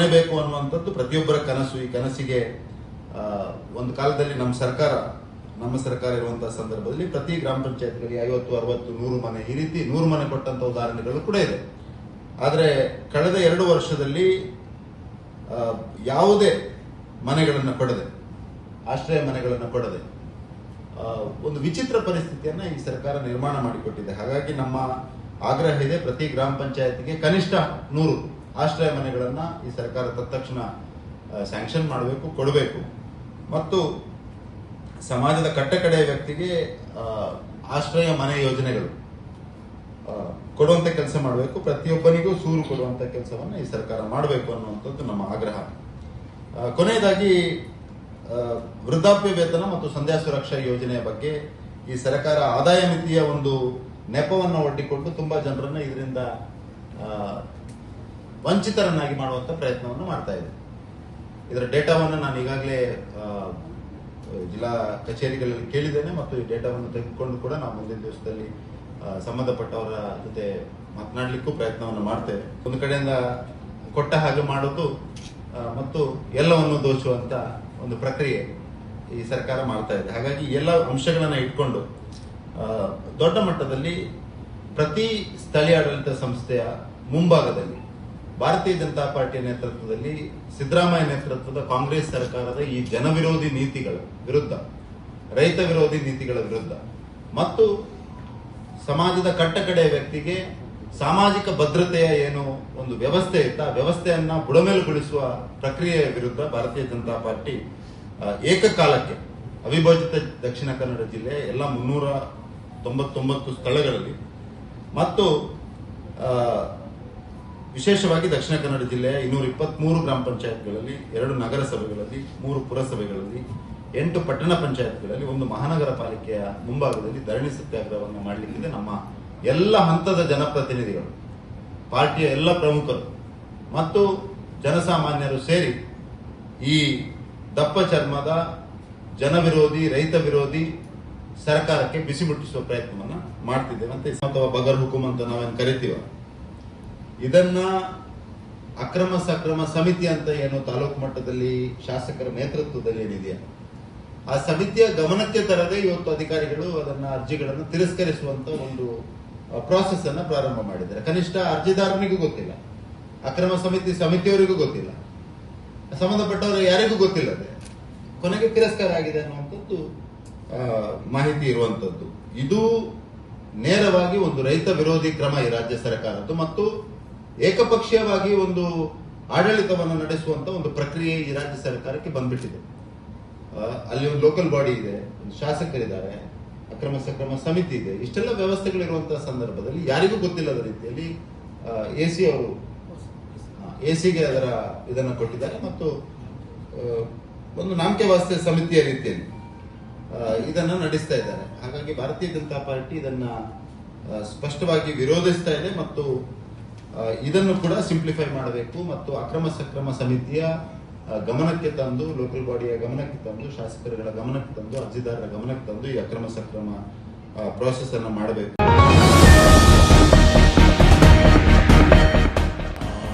ಮನೆ ಬೇಕು ಅನ್ನುವಂಥದ್ದು ಪ್ರತಿಯೊಬ್ಬರ ಕನಸು. ಈ ಕನಸಿಗೆ ಒಂದು ಕಾಲದಲ್ಲಿ ನಮ್ಮ ಸರ್ಕಾರ ನಮ್ಮ ಸರ್ಕಾರ ಇರುವಂತಹ ಸಂದರ್ಭದಲ್ಲಿ ಪ್ರತಿ ಗ್ರಾಮ ಪಂಚಾಯತ್ಗಳಿಗೆ ಐವತ್ತು, ಅರವತ್ತು, ನೂರು ಮನೆ, ಈ ರೀತಿ ನೂರು ಮನೆ ಕೊಟ್ಟಂತ ಉದಾಹರಣೆಗಳು ಕೂಡ ಇದೆ. ಆದರೆ ಕಳೆದ ಎರಡು ವರ್ಷದಲ್ಲಿ ಯಾವುದೇ ಮನೆಗಳನ್ನು ಕೊಡದೆ, ಆಶ್ರಯ ಮನೆಗಳನ್ನು ಕೊಡದೆ ಒಂದು ವಿಚಿತ್ರ ಪರಿಸ್ಥಿತಿಯನ್ನ ಈ ಸರ್ಕಾರ ನಿರ್ಮಾಣ ಮಾಡಿಕೊಟ್ಟಿದೆ. ಹಾಗಾಗಿ ನಮ್ಮ ಆಗ್ರಹ ಇದೆ ಪ್ರತಿ ಗ್ರಾಮ ಪಂಚಾಯತ್ಗೆ ಕನಿಷ್ಠ ನೂರು. ಆಶ್ರಯ ಮನೆಗಳನ್ನು ಈ ಸರ್ಕಾರ ತತ್ಕ್ಷಣ ಸ್ಯಾಂಕ್ಷನ್ ಮಾಡಬೇಕು, ಕೊಡಬೇಕು. ಮತ್ತು ಸಮಾಜದ ಕಟ್ಟಕಡೆಯ ವ್ಯಕ್ತಿಗೆ ಆಶ್ರಯ ಮನೆ ಯೋಜನೆಗಳು ಕೊಡುವಂತ ಕೆಲಸ ಮಾಡಬೇಕು. ಪ್ರತಿಯೊಬ್ಬನಿಗೂ ಸೂರು ಕೊಡುವಂತ ಕೆಲಸವನ್ನು ಈ ಸರ್ಕಾರ ಮಾಡಬೇಕು ಅನ್ನುವಂಥದ್ದು ನಮ್ಮ ಆಗ್ರಹ. ಕೊನೆಯದಾಗಿ ವೃದ್ಧಾಪ್ಯ ವೇತನ ಮತ್ತು ಸಂಧ್ಯಾ ಸುರಕ್ಷಾ ಯೋಜನೆಯ ಬಗ್ಗೆ ಈ ಸರ್ಕಾರ ಆದಾಯ ಮಿತಿಯ ಒಂದು ನೆಪವನ್ನು ಒಡ್ಡಿಕೊಂಡು ತುಂಬಾ ಜನರನ್ನು ಇದರಿಂದ ವಂಚಿತರನ್ನಾಗಿ ಮಾಡುವಂತ ಪ್ರಯತ್ನವನ್ನು ಮಾಡ್ತಾ ಇದೆ. ಇದರ ಡೇಟಾವನ್ನು ನಾನು ಈಗಾಗಲೇ ಜಿಲ್ಲಾ ಕಚೇರಿಗಳಲ್ಲಿ ಕೇಳಿದ್ದೇನೆ ಮತ್ತು ಈ ಡೇಟಾವನ್ನು ತೆಗೆದುಕೊಂಡು ಕೂಡ ನಾವು ಮುಂದಿನ ದಿವಸದಲ್ಲಿ ಸಂಬಂಧಪಟ್ಟವರ ಜೊತೆ ಮಾತನಾಡಲಿಕ್ಕೂ ಪ್ರಯತ್ನವನ್ನು ಮಾಡ್ತೇವೆ. ಒಂದು ಕಡೆಯಿಂದ ಕೊಟ್ಟ ಹಾಗೆ ಮಾಡೋದು ಮತ್ತು ಎಲ್ಲವನ್ನು ದೋಚುವಂತ ಒಂದು ಪ್ರಕ್ರಿಯೆ ಈ ಸರ್ಕಾರ ಮಾಡ್ತಾ ಇದೆ. ಹಾಗಾಗಿ ಎಲ್ಲ ಅಂಶಗಳನ್ನು ಇಟ್ಕೊಂಡು ದೊಡ್ಡ ಮಟ್ಟದಲ್ಲಿ ಪ್ರತಿ ಸ್ಥಳೀಯ ಆಡಳಿತ ಸಂಸ್ಥೆಯ ಮುಂಭಾಗದಲ್ಲಿ ಭಾರತೀಯ ಜನತಾ ಪಾರ್ಟಿಯ ನೇತೃತ್ವದಲ್ಲಿ ಸಿದ್ದರಾಮಯ್ಯ ನೇತೃತ್ವದ ಕಾಂಗ್ರೆಸ್ ಸರ್ಕಾರದ ಈ ಜನವಿರೋಧಿ ನೀತಿಗಳ ವಿರುದ್ಧ, ರೈತ ವಿರೋಧಿ ನೀತಿಗಳ ವಿರುದ್ಧ ಮತ್ತು ಸಮಾಜದ ಕಟ್ಟಕಡೆಯ ವ್ಯಕ್ತಿಗೆ ಸಾಮಾಜಿಕ ಭದ್ರತೆಯ ಏನು ಒಂದು ವ್ಯವಸ್ಥೆ ಇತ್ತ ವ್ಯವಸ್ಥೆಯನ್ನ ಬುಡಮೇಲುಗೊಳಿಸುವ ಪ್ರಕ್ರಿಯೆಯ ವಿರುದ್ಧ ಭಾರತೀಯ ಜನತಾ ಪಾರ್ಟಿ ಏಕಕಾಲಕ್ಕೆ ಅವಿಭಜಿತ ದಕ್ಷಿಣ ಕನ್ನಡ ಜಿಲ್ಲೆ ಎಲ್ಲ ಮುನ್ನೂರ ತೊಂಬತ್ತೊಂಬತ್ತು ಸ್ಥಳಗಳಲ್ಲಿ ಮತ್ತು ವಿಶೇಷವಾಗಿ ದಕ್ಷಿಣ ಕನ್ನಡ ಜಿಲ್ಲೆಯ ಇನ್ನೂರ ಇಪ್ಪತ್ಮೂರು ಗ್ರಾಮ ಪಂಚಾಯತ್ಗಳಲ್ಲಿ ಎರಡು ನಗರಸಭೆಗಳಲ್ಲಿ, ಮೂರು ಪುರಸಭೆಗಳಲ್ಲಿ, ಎಂಟು ಪಟ್ಟಣ ಪಂಚಾಯತ್ಗಳಲ್ಲಿ ಒಂದು ಮಹಾನಗರ ಪಾಲಿಕೆಯ ಮುಂಭಾಗದಲ್ಲಿ ಧರಣಿ ಸತ್ಯಾಗ್ರಹವನ್ನು ಮಾಡಲಿಕ್ಕಿದೆ ನಮ್ಮ ಎಲ್ಲ ಹಂತದ ಜನಪ್ರತಿನಿಧಿಗಳು, ಪಾರ್ಟಿಯ ಎಲ್ಲ ಪ್ರಮುಖರು ಮತ್ತು ಜನಸಾಮಾನ್ಯರು ಸೇರಿ ಈ ದಪ್ಪ ಚರ್ಮದ ಜನವಿರೋಧಿ, ರೈತ ವಿರೋಧಿ ಸರ್ಕಾರಕ್ಕೆ ಬಿಸಿ ಮುಟ್ಟಿಸುವ ಪ್ರಯತ್ನವನ್ನು ಮಾಡ್ತಿದ್ದೇವೆ ಅಂತ ಅಥವಾ ಬಗರ್ ಹುಕುಮ್ ಅಂತ ನಾವೇನು ಕರಿತೀವ. ಇದನ್ನ ಅಕ್ರಮ ಸಕ್ರಮ ಸಮಿತಿ ಅಂತ ಏನು ತಾಲೂಕು ಮಟ್ಟದಲ್ಲಿ ಶಾಸಕರ ನೇತೃತ್ವದಲ್ಲಿ ಏನಿದೆಯಾ? ಆ ಸಮಿತಿಯ ಗಮನಕ್ಕೆ ತರದೆ ಇವತ್ತು ಅಧಿಕಾರಿಗಳು ಅದನ್ನ ಅರ್ಜಿಗಳನ್ನು ತಿರಸ್ಕರಿಸುವಂತ ಒಂದು ಪ್ರಾಸೆಸ್ ಅನ್ನ ಪ್ರಾರಂಭ ಮಾಡಿದ್ದಾರೆ. ಕನಿಷ್ಠ ಅರ್ಜಿದಾರನಿಗೂ ಗೊತ್ತಿಲ್ಲ. ಅಕ್ರಮ ಸಮಿತಿ ಸಮಿತಿಯವರಿಗೂ ಗೊತ್ತಿಲ್ಲ. ಸಂಬಂಧಪಟ್ಟವರು ಯಾರಿಗೂ ಗೊತ್ತಿಲ್ಲ ಕೊನೆಗೆ ತಿರಸ್ಕಾರ ಆಗಿದೆ ಅನ್ನುವಂಥದ್ದು ಮಾಹಿತಿ ಇರುವಂತದ್ದು ಇದು ನೇರವಾಗಿ ಒಂದು ರೈತ ವಿರೋಧಿ ಕ್ರಮ ಈ ರಾಜ್ಯ ಸರ್ಕಾರದ್ದು ಮತ್ತು ಏಕಪಕ್ಷೀಯವಾಗಿ ಒಂದು ಆಡಳಿತವನ್ನು ನಡೆಸುವಂತ ಒಂದು ಪ್ರಕ್ರಿಯೆ ಈ ರಾಜ್ಯ ಸರ್ಕಾರಕ್ಕೆ ಬಂದ್ಬಿಟ್ಟಿದೆ. ಅಲ್ಲಿ ಒಂದು ಲೋಕಲ್ ಬಾಡಿ ಇದೆ ಶಾಸಕರಿದ್ದಾರೆ, ಅಕ್ರಮ ಸಕ್ರಮ ಸಮಿತಿ ಇದೆ. ಇಷ್ಟೆಲ್ಲ ವ್ಯವಸ್ಥೆಗಳಿರುವಂತಹ ಸಂದರ್ಭದಲ್ಲಿ ಯಾರಿಗೂ ಗೊತ್ತಿಲ್ಲದ ರೀತಿಯಲ್ಲಿ ಎ ಸಿ ಅವರು ಎ ಸಿಗೆ ಅದರ ಇದನ್ನು ಕೊಟ್ಟಿದ್ದಾರೆ ಮತ್ತು ಒಂದು ನಾಮಕೆ ವಾಸ್ತೆ ಸಮಿತಿಯ ರೀತಿಯಲ್ಲಿ ಇದನ್ನು ನಡೆಸ್ತಾ ಇದ್ದಾರೆ. ಹಾಗಾಗಿ ಭಾರತೀಯ ಜನತಾ ಪಾರ್ಟಿ ಇದನ್ನ ಸ್ಪಷ್ಟವಾಗಿ ವಿರೋಧಿಸ್ತಾ ಇದೆ ಮತ್ತು ಇದನ್ನು ಕೂಡ ಸಿಂಪ್ಲಿಫೈ ಮಾಡಬೇಕು ಮತ್ತು ಅಕ್ರಮ ಸಕ್ರಮ ಸಮಿತಿಯ ಗಮನಕ್ಕೆ ತಂದು ಲೋಕಲ್ ಬಾಡಿಯ ಗಮನಕ್ಕೆ ತಂದು, ಶಾಸಕರುಗಳ ಗಮನಕ್ಕೆ ತಂದು, ಅರ್ಜಿದಾರರ ಗಮನಕ್ಕೆ ತಂದು ಈ ಅಕ್ರಮ ಸಕ್ರಮ ಪ್ರಾಸೆಸ್ ಅನ್ನು ಮಾಡಬೇಕು.